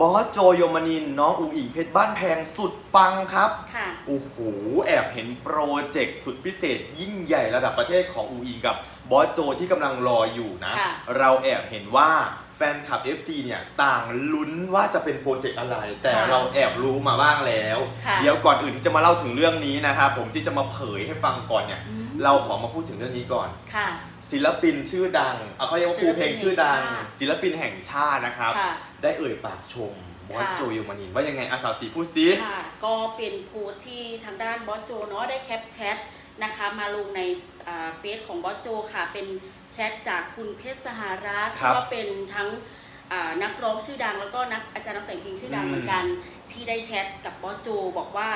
บอสโจโยมานิน น้องอุ๋งอิงเพชรบ้านแพงสุดปังครับ ค่ะ โอ้โห แอบเห็นโปรเจกต์สุดพิเศษ ยิ่งใหญ่ระดับประเทศของอุ๋งอิงกับบอสโจที่กำลังรออยู่นะ ค่ะ เราแอบเห็นว่าแฟนคลับ FC เนี่ยต่างลุ้นว่าจะเป็นโปรเจกต์อะไร แต่ค่ะเราแอบรู้มาบ้างแล้ว ค่ะเดี๋ยวก่อนอื่นที่จะมาเล่าถึงเรื่องนี้นะครับผมที่จะมาเผยให้ฟังก่อนเนี่ย อืม เราขอมาพูดถึงเรื่องนี้ก่อน ค่ะ ศิลปินชื่อดังเอาเขาเรียกว่าครูเพลงชื่อดัง ศิลปินแห่งชาตินะครับ ค่ะได้เอ่ยปากชมบอสค่ะ โจโยมานินว่ายังไงอาสาสีพูดซิค่ะก็เป็นโพสต์ที่ทางด้านบอสโจเนาะได้แคปแชทนะคะมาลงในอ่าเฟซของบอสโจค่ะ เป็นแชทจากคุณเพชรสหรัฐครับก็เป็นทั้งอ่านักร้องชื่อดัง แล้วก็นักอาจารย์นักแต่งเพลงชื่อดังอืมเหมือนกันที่ได้แชทกับบอสโจบอกว่า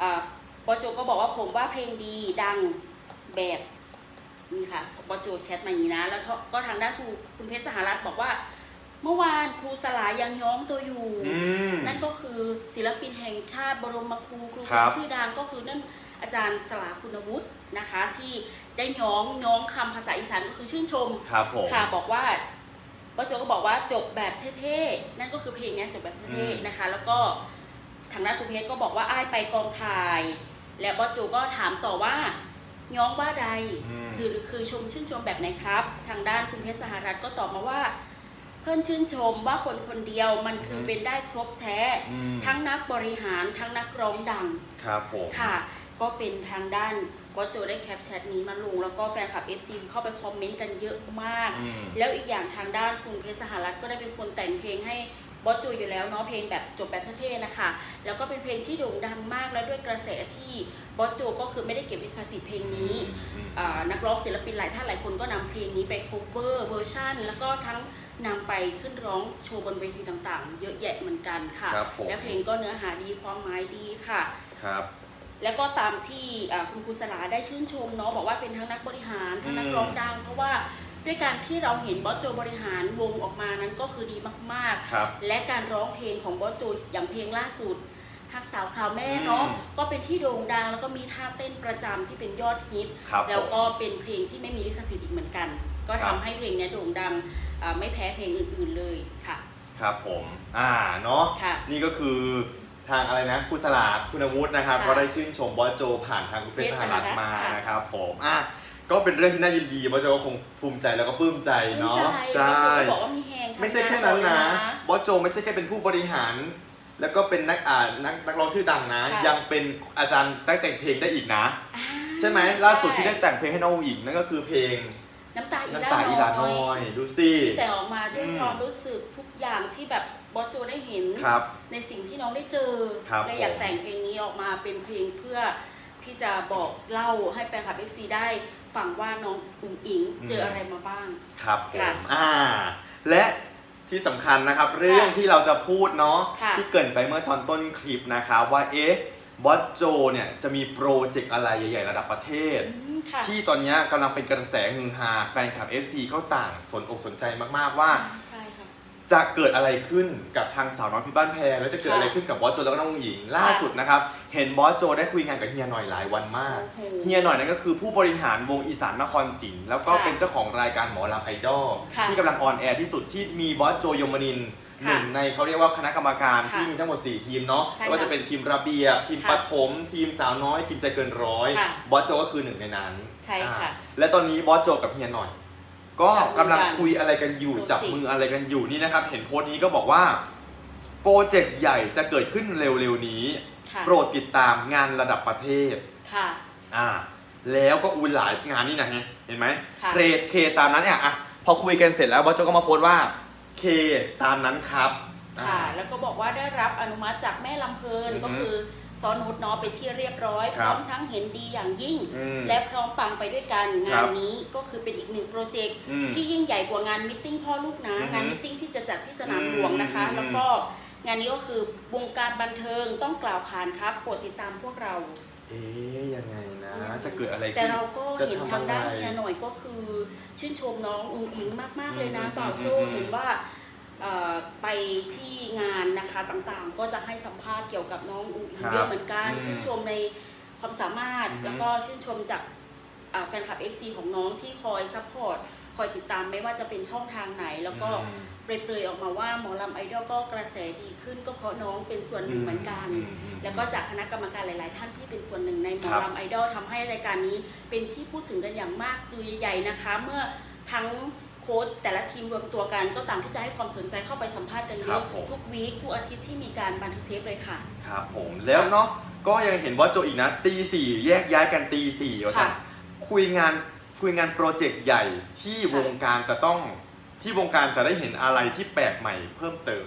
อ่าบอสโจก็บอกว่าผมว่าเพลงดีดังแบบ นี่ค่ะบอสโจแชทมาอย่างนี้นะ แล้วก็ทางด้านครูคุณเพชรสหรัฐบอกว่า เมื่อวานครูสลายังย้อมตัวอยู่ อืม นั่นก็คือศิลปินแห่งชาติบรมครูครูครับชื่อดังก็คือนั่นอาจารย์สลาคุณวุฒินะคะ ที่ได้ย้องย้องคำภาษาอีสานก็คือชื่นชม ครับผม ค่ะบอกว่าป้าโจก็บอกว่าจบแบบเท่ๆ นั่นก็คือเพลงเนี้ยจบแบบอืเท่ม ๆนะคะ แล้วก็ทางด้านครูเพชรก็บอกว่าอ้ายไปกองถ่าย และป้าโจก็ถามต่อว่า ย้องว่าใดอืม คือคือชมชื่นชมแบบไหนครับ ทางด้านคุณเพชรสหรัฐก็ตอบมาว่า เพื่อนชื่นชมว่าคนคนเดียวมันคือเป็นได้ครบแท้ อืมทั้งนักบริหารทั้งนักร้องดังครับผม ค่ะ ก็เป็นทางด้าน บอสโจได้แคปแชทนี้มาลง แล้วก็แฟนคลับ FC เข้าไปคอมเมนต์กันเยอะมาก อืม แล้วอีกอย่างทางด้านคุณเพชรสหรัฐก็ได้เป็นคนแต่งเพลงให้บอสโจอยู่แล้วเนาะเพลงแบบจบแบบเท่ๆนะคะ แล้วก็เป็นเพลงที่โด่งดังมากแล้วด้วยกระแสที่บอสโจก็คือไม่ได้เก็บลิขสิทธิ์เพลงนี้ อืม อ่านักร้องศิลปินหลายท่านหลายคนก็นำเพลงนี้ไป cover เวอร์ชันแล้วก็ทั้งนำไปขึ้นร้องโชว์บนเวทีต่างๆ เยอะแยะเหมือนกันค่ะ ครับผม และเพลงก็เนื้อหาดีความหมายดีค่ะ ครับ แล้วก็ตามที่อ่าคุณครูสลาได้ชื่นชมเนาะบอกว่าเป็นทั้งนักบริหารทั้งนักอืมร้องดัง เพราะว่าด้วยการที่เราเห็นบอสโจบริหารวงออกมานั้นก็คือดีมากครับๆและการร้องเพลงของบอสโจอย่างเพลงล่าสุดฮักสาวคราวแม่เนาะอืมก็เป็นที่โด่งดังแล้วก็มีท่าเต้นประจำที่เป็นยอดฮิตครับแล้วผมก็เป็นเพลงที่ไม่มีลิขสิทธิ์อีกเหมือนกัน ก็ครัทำบให้เพลงเนี้ยโด่งดังอ่าไม่แพ้เพลงอื่นๆเลยค่ะ ครับผมอ่าเนาะค่ะนี่ก็คือ ทางอะไรนะครูสลาคุณวุฒินะครับ ค่ะก็ได้ชื่นชมบอสโจผ่านทางคุณเป็นสหรัฐมาค่ะนะครับ ผมอะก็เป็นเรื่องที่น่ายินดีบอสโจก็คงภูมิใจแล้วก็ปลื้มใจเนาะใช่บอสโจก็บอกว่ามีแฮงทำไม่ใช่แค่นั้นต่อนะเลยบอสโจไม่ใช่แค่เป็นผู้บริหาร แล้วก็เป็นนักอ่านักนักร้องชื่อดังนะ ค่ะ ยังเป็นอาจารย์แต่งแต่งเพลงได้อีกนะ อ่าใช่ไหมล่าสุดที่ได้แต่งเพลงให้น้องอุ๋งอิงนั่นก็คือเพลงน้ำตาอีน้ำตาอีหลาน้อยดูสิ ที่แต่งออกมาด้วยอืมความรู้สึกทุกอย่างที่แบบ บอสโจได้เห็น ครับ ในสิ่งที่น้องได้เจอครับและอยากผม แต่งเพลงนี้ออกมาเป็นเพลงเพื่อที่จะบอกเล่าให้แฟนคลับ FC ได้ฟังว่าน้องอุ๋งอิงเจออะไรมาบ้าง ครับผค่ะมอ่า และที่สำคัญนะครับ เรื่องที่เราจะพูดเนาะค่ะที่เกรินไปเมื่อตอนต้นคลิปนะครับว่าเอ๊ะบอสโจเนี่ยจะมีโปรเจกต์อะไรใหญ่ ๆ ระดับประเทศ อืมค่ะ ที่ตอนเนี้ยกำลังเป็นกระแสฮือฮาแฟนคลับ FC ก็ต่างสนอกสนใจมากๆว่า ใช่ค่ะ จะเกิดอะไรขึ้นกับทางสาวน้อยพี่บ้านแพรแล้วจะเกิดค่ะอะไรขึ้นกับบอสโจแล้วก็น้องหญิงล่าสุดนะครับ เห็นบอสโจได้คุยงานกับเฮียหน่อยหลายวันมาก โอ้โหเฮียหน่อยนั่นก็คือผู้บริหารวงอีสานนครศรีแล้วก็ค่ะเป็นเจ้าของรายการหมอลำไอดอลค่ะที่กำลังออนแอร์ที่สุดที่มีบอสโจยมนินทร์หค่ะนึ่งในเขาเรียกว่าคณะกรรมการค่ะที่มีทั้งหมด 4 ทีมเนาะใช่ไม่ว่าจะเป็นทีมระเบียบทีมค่ะปฐมทีมสาวน้อย ทีมใจเกินร้อยค่ะบอสโจก็คือหนึ่งในนั้นใช่ค่ะ อ่าและตอนนี้บอสโจกับเฮียหน่อย ก็จับมือกันกำลังคุยอะไรกันอยู่โปรเจกต์จับมืออะไรกันอยู่นี่นะครับ เห็นโพสต์นี้ก็บอกว่า โปรเจกต์ใหญ่จะเกิดขึ้นเร็วๆนี้ ค่ะโปรดติดตามงานระดับประเทศ ค่ะ อ่า แล้วก็อุ้ยหลายงานนี่นะเห็นไหมค่ะ เคเคตามนั้นเนี่ยอะพอคุยกันเสร็จแล้วบอสโจก็มาโพสต์ว่า เคตามนั้นครับค่ะอ่าแล้วก็บอกว่าได้รับอนุมัติจากแม่ลำเพลินอือฮึก็คือ ซอนุชเนาะไปที่เรียบร้อยคพรับร้อมทั้งเห็นดีอย่างยิ่ง อืมและพร้อมปังไปด้วยกันครังาบนนี้ก็คือเป็นอีกหนึ่งโปรเจกต์อืมที่ยิ่งใหญ่กว่างานมิทติ้งพ่อลูกนะ อือฮึงานมิทติ้งที่จะจัดที่สนามอืมหลวงนะคะ อืม แล้วก็งานนี้ก็คือวงการบันเทิงต้องกล่าวขานครับโปรดติดตามพวกเรา เอ๊ยยังไงนะ จะเกิดอะไรขึ้นแต่เราก็จะเห็นทำทางด้านอะไรเฮียหน่อยก็คือ ชื่นชมน้องอุงอิงมาก ๆ เลยนะอืมบ่าวโจอืมอืมเห็นว่าเอ่อ ไปที่งานนะคะต่างๆ ก็จะให้สัมภาษณ์เกี่ยวกับน้องอุงอิงครับเยอะเหมือนกันอืมชื่นชมในความสามารถอือฮึแล้วก็ชื่นชมจากอ่าแฟนคลับ FC ของน้องที่คอยซัพพอร์ตคอยติดตามไม่ว่าจะเป็นช่องทางไหน แล้วก็อืมเปรยๆออกมาว่าหมอลำไอดอลก็กระแสดีขึ้นก็เพราะน้องเป็นส่วนหนึ่งเหมือนกันอืมอืมแล้วก็จากคณะกรรมการหลาย ๆ ท่านที่เป็นส่วนหนึ่งในหมอครับลำไอดอลทำให้รายการนี้เป็นที่พูดถึงกันอย่างมากสื่อใหญ่ๆนะคะ เมื่อทั้ง โค้ชแต่ละทีมรวมตัวกันก็ต่างที่จะให้ความสนใจเข้าไปสัมภาษณ์กันเยครัอะบผม ทุกวีคทุกอาทิตย์ที่มีการบันทึกเทปเลยค่ะ ครับผมแล้วเนาะก็ยังเห็นว่าโจอีกนะตีสี่แยกย้ายกันตีสี่ว่าสั่นค่ะคุยงานคุยงานโปรเจกต์ใหญ่ที่ค่ะวงการจะต้องที่วงการจะได้เห็นอะไรที่แปลกใหม่เพิ่มเติม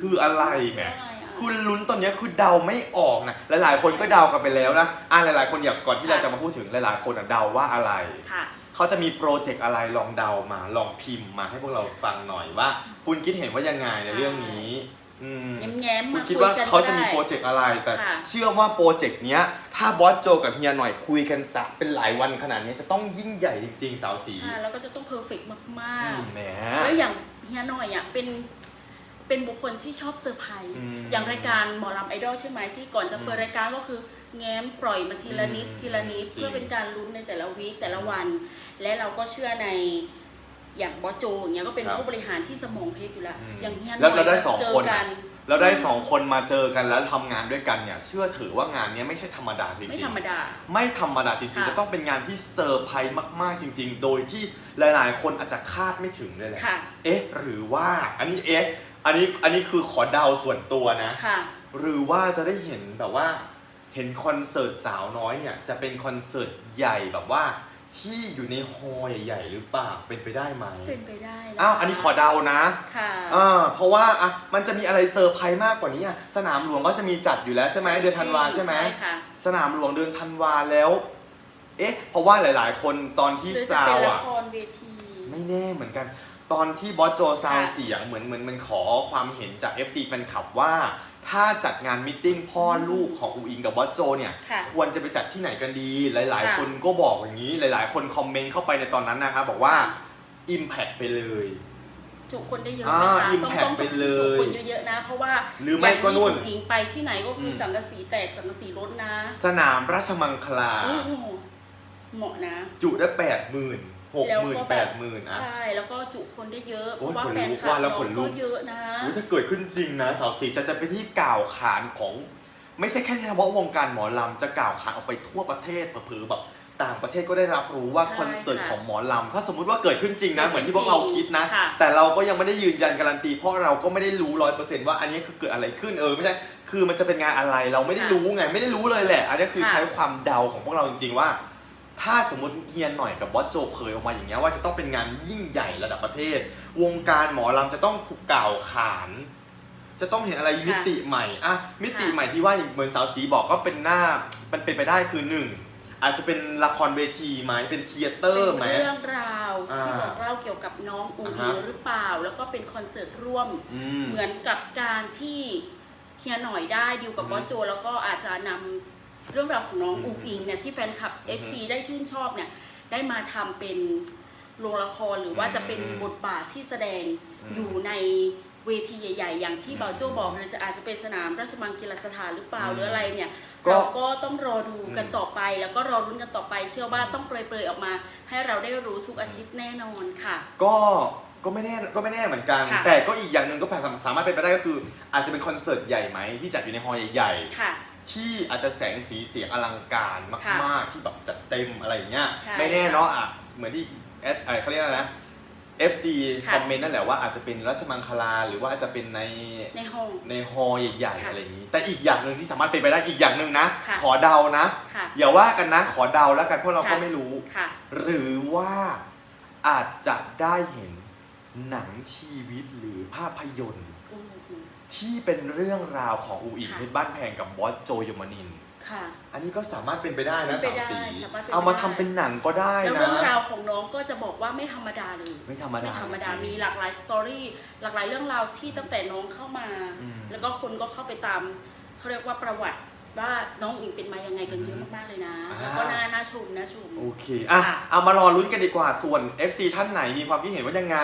คืออะไรแหมอะไรอะ คุณลุ้นตอนเนี้ยคือเดาไม่ออกนะหลายๆ คนก็เดากันไปแล้วนะอ่าหลายๆ คนอยากก่อนที่ค่ะเราจะมาพูดถึงหลายๆ คนอะเดาว่าอะไร ค่ะ เขาจะมีโปรเจกต์อะไรลองเดามา ลองพิมพ์มาให้พวกเราฟังหน่อยว่าคุณคิดเห็นว่ายังไงในใช่เรื่องนี้อืม แง้มๆคุมาณคุคิดยว่ากันเขาจะมีได้โปรเจกต์อะไร แต่ค่ะ เชื่อว่าโปรเจกต์เนี้ย ถ้าบอสโจกับเฮียหน่อยคุยกันสักเป็นหลายวันขนาดนี้จะต้องยิ่งใหญ่จริงๆ สาวสีใช่แล้วก็จะต้องเพอร์เฟกต์มาก อืมๆแหมแล้วอย่างเฮียหน่อยอะเป็นเป็นบุคคลที่ชอบเซอร์ไพรส์อืมอย่างรายการหมอลำไอดอลใช่ไหมที่ก่อนจะอืมเปิดรายการก็คือ แง้มปล่อยมาทีละนิดอืมทีละนิดจริงเพื่อเป็นการลุ้นในแต่ละวีคแต่ละวัน และเราก็เชื่อในอย่างบอสโจอย่างเงี้ยก็เป็นครับผู้บริหารที่สมองเพชรอยู่แล้วอืมอย่างเฮียหแล้น่วอยเราได้สองเจคน กัอะแล้วได้สองคนมาเจอกันแล้วทำงานด้วยกันเนี่ย เชื่อถือว่างานเนี้ยไม่ใช่ธรรมดาจริงๆ ไม่ธรรมดา ไม่ธรรมดาจริงๆค่ะจะต้องเป็นงานที่เซอร์ไพรส์มากๆจริง ๆ โดยที่หลายๆ คนอาจจะคาดไม่ถึงเลยแหละ ค่ะเอ๊ะ หรือว่า อันนี้เอ๊ะ อันนี้ อันนี้คือขอเดาส่วนตัวนะ ค่ะ หรือว่าจะได้เห็นแบบว่า เห็นคอนเสิร์ตสาวน้อยเนี่ยจะเป็นคอนเสิร์ตใหญ่แบบว่า ที่อยู่ในฮอลล์ใหญ่ ๆ หรือเปล่าเป็นไปได้ไหมเป็นไปได้ะอ้าวอันนี้ขอเดานะค่ะอ่าเพราะว่าอะมันจะมีอะไรเซอร์ไพรส์มากกว่านี้อะสนามหลวงก็จะมีจัดอยู่แล้วใช่ไหมเดือนธันวาใช่ไหมใช่ค่ะ สนามหลวงเดือนธันวาแล้ว เอ๊ะ เพราะว่าหลาย ๆ คนตอนที่หรือจะซาเป็นวละอะ ครเวที ไม่แน่เหมือนกัน ตอนที่บอสโจซาวค่ะ เสียงเหมือนเหมือนมันขอความเห็นจาก FC แฟนคลับว่า ถ้าจัดงานมิทติ้งพ่อลูกของอูอิงกับบอสโจเนี่ยค่ะควรจะไปจัดที่ไหนกันดี หลาย ๆ ค่ะคนก็บอกอย่างนี้ หลาย ๆ คนคอมเมนต์เข้าไปในตอนนั้นนะครับบอกว่า Impact ไปเลย จุคนได้เยอะอ่าไหมคะต้อง impact ต้องไปเลยจุคนเยอะๆนะ เพราะว่าหรือไม่ก็นู่นอย่างที่หญิงไปที่ไหนก็คืออม สังกะสีแตกสังกะสีรถนะสนามราชมังคลา โอ้โหเหมาะนะ จุได้แปดหมื่น หกแล้วหมื่นก็แปแบบดหมื่นอะใช่ แล้วก็จุคนได้เยอะเพโอ้ยราะว่าขนแฟนลุกคลับว่าแล้วน้ของนลุก็กเยอะนะอุ๊ยถ้าเกิดขึ้นจริงนะสาวสีจะจะไปนที่กล่าวขานของ ไม่ใช่แค่เฉพาะวงการหมอลำจะกล่าวขานออกไปทั่วประเทศเผลอๆแบบต่างประเทศก็ได้รับรู้ว่าใช่คอนเสิร์ตค่ะของหมอลำถ้าสมมุติว่าเกิดขึ้นจริงนะเกิดเหมือนที่ขึ้พวนกเราจริงคิดนะค่ะแต่เราก็ยังไม่ได้ยืนยันการันตี เพราะเราก็ไม่ได้รู้ร้อยเปอร์เซ็นต์ว่าอันนี้คือเกิดอะไรขึ้นเออไม่ใช่คือมันจะเป็นงานอะไรเราไม่ได้ค่ะรู้ไง ไม่ได้รู้เลยแหละ อันนี้คือค่ะใช้ความเดาของพวกเราจริงๆว่า ถ้าสมมติเฮียนหน่อยกับบอสโจเผยออกมาอย่างเงี้ยว่าจะต้องเป็นงานยิ่งใหญ่ระดับประเทศ วงการหมอลำจะต้องถูกกล่าวขาน จะต้องเห็นอะไรค่ะมิติใหม่อะมิติค่ะใหม่ที่ว่าเหมือนสาวสีบอกก็เป็นหน้ามันเป็นไปได้คือหนึ่งอาจจะเป็นละครเวทีไหมเป็นเทเตอร์ไหมเป็นเรื่องราวอ่าที่บอกเล่าเกี่ยวกับน้องอูอ่าอิฮะงหรือเปล่า แล้วก็เป็นคอนเสิร์ตร่วมอืมเหมือนกับการที่เฮียหน่อยได้ดิวกับอืมบอสโจ แล้วก็อาจจะนำ เรื่องราวของน้องอืมอุกอิงเนี่ยที่แฟนคลับอืม FC ได้ชื่นชอบเนี่ยได้มาทำเป็นโรงละครหรือว่าอืมจะเป็นบทบาทที่แสดงอืมอยู่ในเวทีใหญ่ ๆ อย่างที่อืมบอสโจบอกเลยจะอาจจะเป็นสนามราชมังคลาสถานหรือเปล่าอืมหรืออะไรเนี่ยก็ เราก็ต้องรอดูกันอืมต่อไป แล้วก็รอรุ้นกันต่อไป เชื่อว่าต้องเปรยๆออกมา ให้เราได้รู้ทุกอาทิตย์แน่นอนค่ะ ก็ก็ไม่แน่ก็ไม่แน่เหมือนกัน ค่ะ แต่ก็อีกอย่างหนึ่งก็สามารถเป็นไปได้ก็คือ อาจจะเป็นคอนเสิร์ตใหญ่ไหมที่จัดอยู่ในฮอลล์ใหญ่ค่ะ ๆ ที่อาจจะแสงสีเสียงอลังการค่ะมาก ๆ ที่แบบจัดเต็มอะไรอย่างเงี้ยใช่ไม่แน่เนาะอะเหมือนที่แอดอะไรเขาเรียกอะไรนะ FC ค่ะ คอมเมนต์นั่นแหละว่าอาจจะเป็นราชมังคลาหรือว่าอาจจะเป็นในในห้อง ในฮอลล์ใหญ่ๆค่ะอะไรอย่างนี้ แต่อีกอย่างหนึ่งที่สามารถเป็นไปได้อีกอย่างหนึ่งนะ ค่ะ ขอเดานะ ค่ะ อย่าว่ากันนะขอเดาแล้วกันเพราะเราก็ค่ะ ไม่รู้ ค่ะ หรือว่าอาจจะได้เห็นหนังชีวิตหรือภาพยนตร์อืมอืม ที่เป็นเรื่องราวของอูอิงค่ะ เพชรบ้านแพงกับบอสโจยมนินทร์ค่ะ อันนี้ก็สามารถเป็นไปได้นะเป็นไปสามได้สีสามารถเป็นไปเอามาได้ ทำเป็นหนังก็ได้แล้วนะ เรื่องราวของน้องก็จะบอกว่าไม่ธรรมดาเลย ไม่ธรรมดาไม่ธรรมดา จงๆ มีหลากหลายสตอรี่หลากหลายเรื่องราวที่ตั้งแต่น้องเข้ามา อืม แล้วก็คนก็เข้าไปตามเขาเรียกว่าประวัติว่าน้องอิงเป็นมายังไงกันเยอะมากๆเลยนะอ่าแล้วก็น่าน่าชมน่าชม โอเค อะ ค่ะ เอามารอลุ้นกันดีกว่า ส่วน FC ท่านไหนมีความคิดเห็นว่ายังไง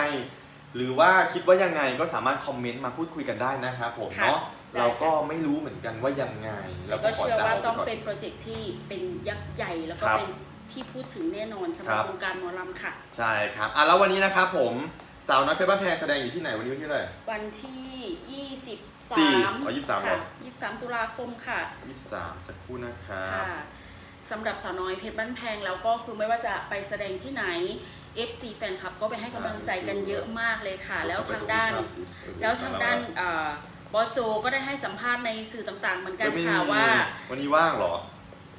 หรือว่าคิดว่ายังไงก็สามารถคอมเมนต์มาพูดคุยกันได้นะครับผมค่ะเนาะได้ เราก็ไม่รู้เหมือนกันว่ายังไงแล้ววก็ขอเชื่อดว่าไปต้องก่นเป็นโปรเจกต์ที่เป็นยักษ์ใหญ่แล้วก็ครับเป็นที่พูดถึงแน่นอนสำหครัรับบ วงการหมอลำค่ะ ใช่ครับอะแล้ววันนี้นะครับผมสาวน้อยเพชรบ้านแพงแสดงอยู่ที่ไหนวันนี้วันที่เท่าไหร่ วันที่ สี่23อ๋อ23เหรอ ค่ะ23 ตุลาคมค่ะยี่สิบสามสักครู่นะครับ ค่ะสำหรับสาวน้อยเพชรบ้านแพงแล้วก็คือไม่ว่าจะไปแสดงที่ไหน FC แฟนคลับก็ไปให้กำลังใจกันเยอะมากเลยค่ะ แล้วทางด้าน แล้วทางด้านเอ่อบอสโจก็ได้ให้สัมภาษณ์ในสื่อต่างๆ เหมือนกันไม่มีค่ะว่า วันนี้ว่างเหรอ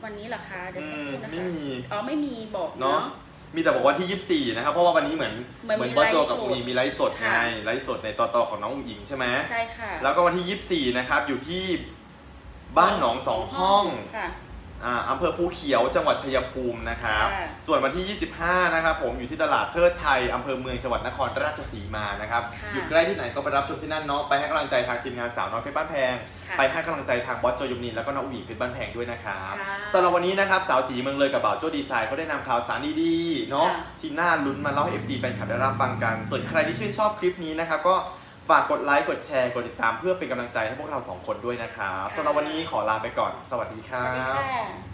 วันนี้เหรอคะเดี๋ยวสักครู่นะอืมไม่คะมีอ๋อไม่มีบอกเนาะเนาะมีแต่บอกวันที่ 24 นะครับ เพราะว่าวันนี้เหมือนเหมือนมีบอสโจไลฟ์กับสดอุ๋งอิงมีไลฟ์สดไงค่ะ ไลฟ์สดในต่อต่อของน้องอุ๋งอิงใช่ไหมใช่ค่ะแล้วก็วันที่ 24 นะครับอยู่ที่บ้านหนองสองห้อง ค่ะ อ่าอำเภอภูเขียวจังหวัดชัยภูมินะครับ ค่ะ ส่วนวันที่ 25 นะครับผมอยู่ที่ตลาดเทิดไทยอำเภอเมืองจังหวัดนครราชสีมานะครับ ค่ะอยู่ใกล้ที่ไหนก็ไปรับชมที่นั่นเนาะไปให้กำลังใจทางทีมงานสาวน้อยเพชรบ้านแพง ค่ะไปให้กำลังใจทางบอสโจยมนินแล้วก็น้องอุ๋งอิงเพชรบ้านแพงด้วยนะครับค่ะสำหรับวันนี้นะครับสาวสีเมืองเลยกับบ่าวโจดีไซน์เขาได้นำข่าวสารดีๆเนาะค่ะ ที่น่าลุ้นมาเล่าให้ FC แฟนคลับได้รับฟังกัน ส่วนใครที่ชื่นชอบคลิปนี้นะครับก็ ฝากกดไลค์ กดแชร์ กดติดตามเพื่อเป็นกำลังใจให้พวกเราสองคนด้วยนะครับค่ะสำหรับวันนี้ขอลาไปก่อน สวัสดีคสรัวัสดีบ ค่ะ